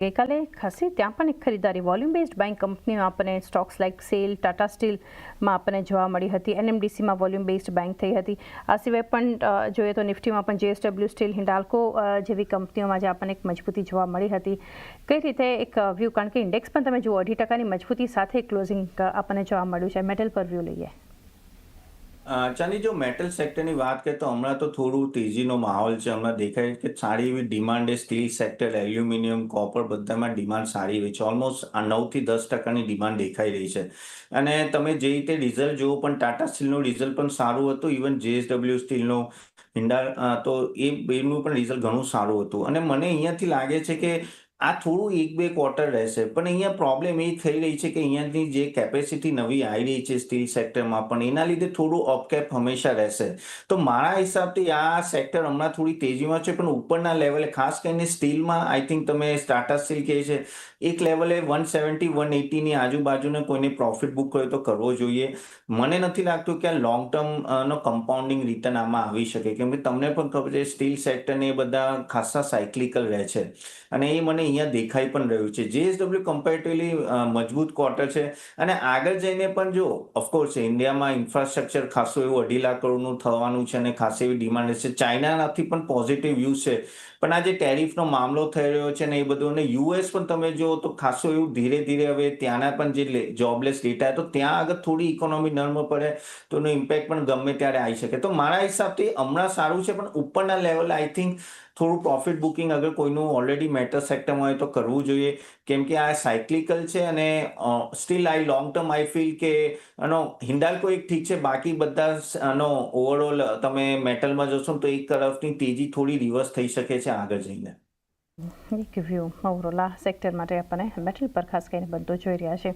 ગઈકાલે ખાસી ત્યાં પણ એક ખરીદારી વોલ્યુમ બેઝડ બાઇંગ કંપનીઓ આપણને સ્ટોક્સ લાઇક સેલ, ટાટા સ્ટીલમાં આપણને જોવા મળી હતી. એનએમડીસીમાં વોલ્યુમ બેઝડ બાઇંગ થઈ હતી. આ સિવાય પણ જોઈએ તો નિફ્ટીમાં પણ જેએસડબલ્યુ સ્ટીલ, હિન્ડાલ્કો જેવી કંપનીઓમાં જે આપણને એક મજબૂતી જોવા મળી હતી. કઈ રીતે એક વ્યૂ, કારણ કે ઇન્ડેક્સ પણ તમે જુઓ અઢી ટકાની મજબૂતી સાથે ક્લોઝિંગ આપણને જોવા મળ્યું છે. મેટલ પર વ્યૂ લઈએ. ચાંદી જો મેટલ સેક્ટરની વાત કરીએ તો હમણાં તો થોડું તેજીનો માહોલ છે. હમણાં દેખાય કે સારી એવી ડિમાન્ડ એ સ્ટીલ સેક્ટર એલ્યુમિનિયમ કોપર બધામાં ડિમાન્ડ સારી રહી છે. ઓલમોસ્ટ નવથી દસ ટકાની ડિમાન્ડ દેખાઈ રહી છે. અને તમે જે રીતે ડીઝલ જુઓ પણ ટાટા સ્ટીલનું રિઝલ્ટ પણ સારું હતું. ઇવન જેએસડબલ્યુ સ્ટીલનું હિન્ડા તો એ બેનું પણ રિઝલ્ટ ઘણું સારું હતું. અને મને અહીંયાથી લાગે છે કે આ થોડું એક બે ક્વાર્ટર રહેશે. પણ અહીંયા પ્રોબ્લેમ એ થઈ રહી છે કે અહીંયાની જે કેપેસિટી નવી આવી રહી છે સ્ટીલ સેક્ટરમાં પણ, એના લીધે થોડું અપકેપ હંમેશા રહેશે. તો મારા હિસાબથી આ સેક્ટર હમણાં થોડી તેજીમાં છે, પણ ઉપરના લેવલે ખાસ કરીને સ્ટીલમાં આઈ થિંક તમે ટાટા સ્ટીલ કહે છે, એક લેવલે વન સેવન્ટી વન એટીની આજુબાજુને કોઈને પ્રોફિટ બુક કર્યો તો કરવો જોઈએ. મને નથી લાગતું કે આ લોંગ ટર્મનો કમ્પાઉન્ડિંગ રિટર્ન આમાં આવી શકે. કેમ કે તમને પણ ખબર છે સ્ટીલ સેક્ટરને એ બધા ખાસા સાયક્લિકલ રહે છે. અને એ મને અહીંયા દેખાઈ પણ રહ્યું છે. જેએસડબલ્યુ કમ્પેરેટિવલી મજબૂત ક્વાર્ટર છે. અને આગળ જઈને પણ જો ઓફકોર્સ ઇન્ડિયામાં ઇન્ફ્રાસ્ટ્રક્ચર ખાસું એવું અઢી લાખ કરોડનું થવાનું છે અને ખાસી એવી ડિમાન્ડ છે. ચાઇનાથી પણ પોઝિટિવ વ્યૂ છે. પણ આ જે ટેરિફનો મામલો થઈ રહ્યો છે ને એ બધું, અને યુએસ પણ તમે જો તો ખાસું એવું ધીરે ધીરે હવે ત્યાંના પણ જે જોબલેસ ડેટા તો ત્યાં આગળ થોડી ઇકોનોમી નર્મ પડે, તો એનો ઇમ્પેક્ટ પણ ગમે ત્યારે આવી શકે. તો મારા હિસાબથી હમણાં સારું છે, પણ ઉપરના લેવલે આઈ થિંક થોડું પ્રોફિટ બુકિંગ અગર કોઈનું ઓલરેડી મેટર સેક્ટરમાં હોય તો કરવું જોઈએ. કેમ કે આ સાયક્લિકલ છે અને steel I long term I feel કે આનો હિન્ડાલ્કો એક ઠીક છે, બાકી બધા આનો ઓવરઓલ તમે મેટલમાં જોશો તો એક તરફની તેજી થોડી રિવર્સ થઈ શકે છે આગળ જઈને. એક વ્યૂ ઓવરઓલ આ સેક્ટર માટે આપણને મેટલ પર ખાસ કરીને બનતો જોઈ રહ્યા છે.